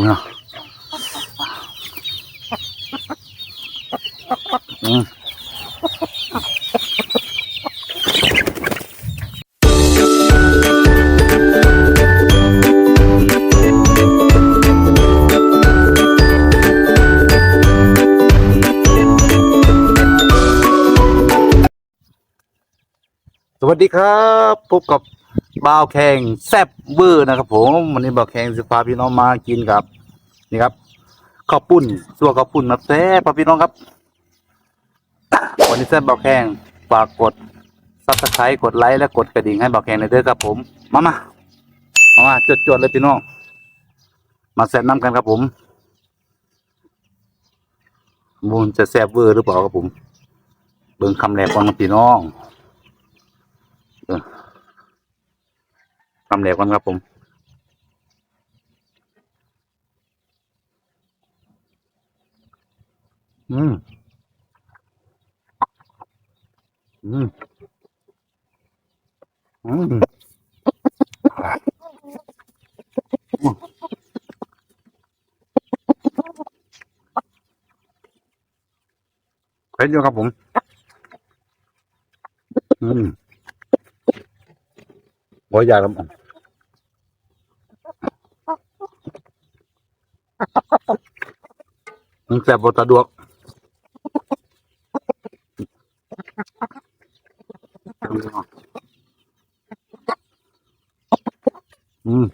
รงนี้อืมสวัสดีครับ พบกับ บ่าวแข่งแซบเวอร์นะครับ ผมวันนี้บ่าวแข่งจะพาพี่น้องมากินกับ นี่ครับข้าวปุ้นสัวข้าวปุ้นมาแซ่บพี่น้องครับวันนี้แซบบ่าวแข่งฝากกดซับสไครต์กดไลค์และกดกระดิ่งให้บ่าวแข่งในเด้อครับผม มามามามาจดๆเลยพี่น้องมาแซ่บน้ำกันครับผมมูนจะแซ่บเวอร์หรือเปล่าครับผม เบิ่งคำแรกก่อนครับพี่น้อง ทำเหลวกันครับผมอืมอืมอืมเผ็ดอยู่ครับผม อืมบ่อยากครับผ มันแสบบสะดวกอืม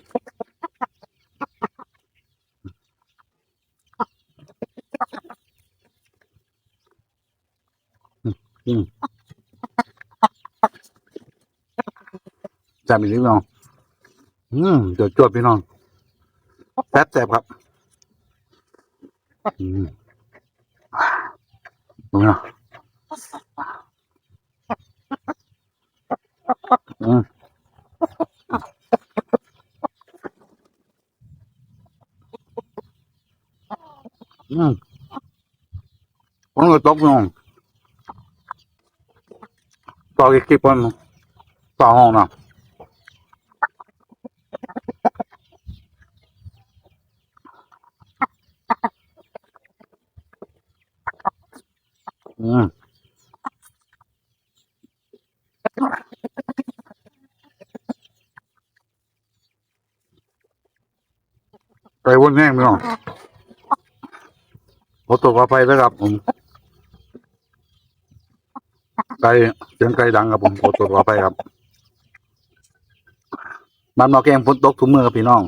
อืมจำอีกนิดนึงอืมเดี๋ยวจวดพี่น้องแซ่บแซ่บครับ อืมดูนะอืมอืมผมเลยตกน้ อืมไปวนแห้งพี่น้องขอตัวขอไปแล้วครับผมไก่เสียงไก่ดังครับผมขอตัวขอไปครับบ้านนอกแกงฝนตกทุกเมื่อครับพี่น้อง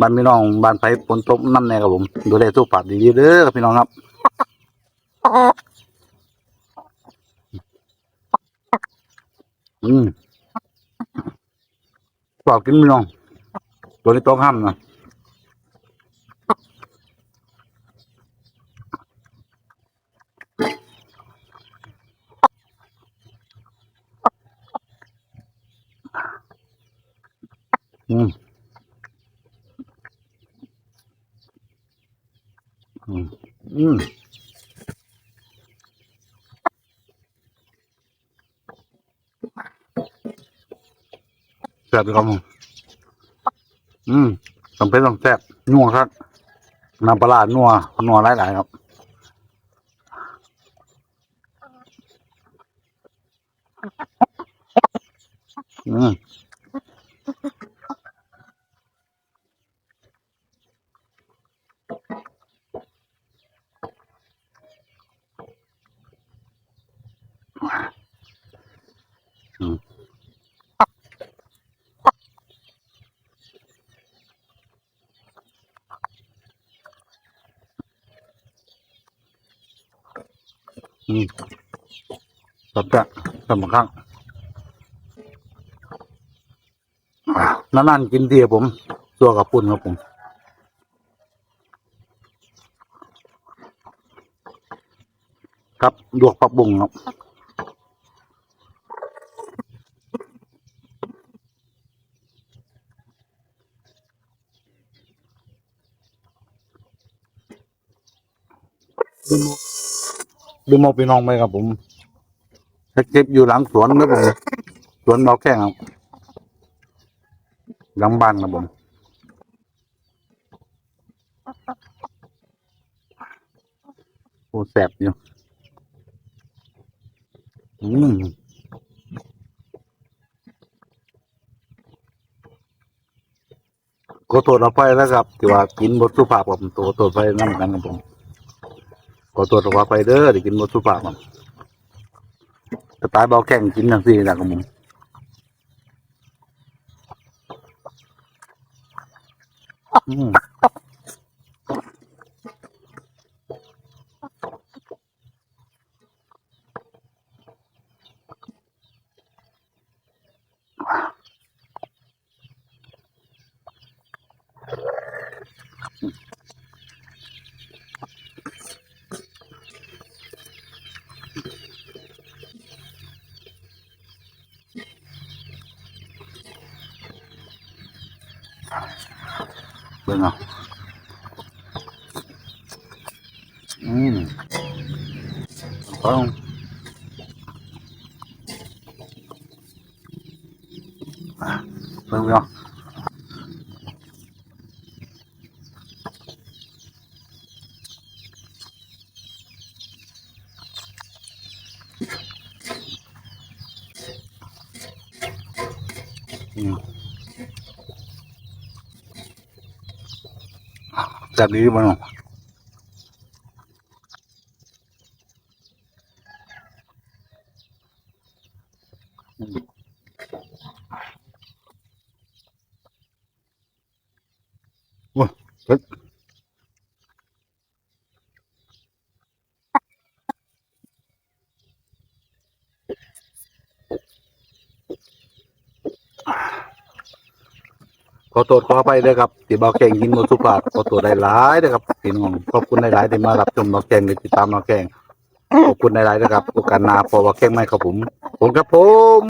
บ้านพี่น้องบ้านไผฝนตกนั่นแน่ครับผม ดูแลสุขภาพดีๆเด้อครับพี่น้องครับ อืมฝากกินพี่น้องตัวนี้ต้องห้ามนะอืมอืมอืม ซ่บเลยครับอืมสำเป็นต้องแซ่บนัวครับน้ำปลาร้านัวนัวหลายๆครับอืมอืม อืมสับแปะสับข้างนานๆกินทีครับผมตัวกับปุ่นครับผมครับลวกผักบุงครับ ดูมองพี่น้องไหมครับผมเก็บอยู่หลังสวนนะผมสวนเราแค่ครับหลังบ้านครับผมโอ้แสบอยู่อืมก็ตรวจเอาไปแล้วครับที่ว่ากินบทสุภาพกับตัวตรวจไปนั่นกันครับผม ก็ตรวจเอาไปเด้อที่กินบทสุภาพครับแต่ตายเบาแข่งกินทั้งสี่นะครับผมอืม เบิ่งเอาอืมฟังอะเบิ่งเอาอืม จับดีบ้างว้าเฮ้ย ขอโทษขอไปเลยครับที่บอกแข่งกินหมดสุภาพขอโทษได้หลายเลยครับพี่น้องขอบคุณได้หลายที่มารับชมบอกแข่งหรือติดตามบอกแข่งขอบคุณได้หลายนะครับโอกาสหน้าพอบอกแข่งไหมครับผมผมครับผม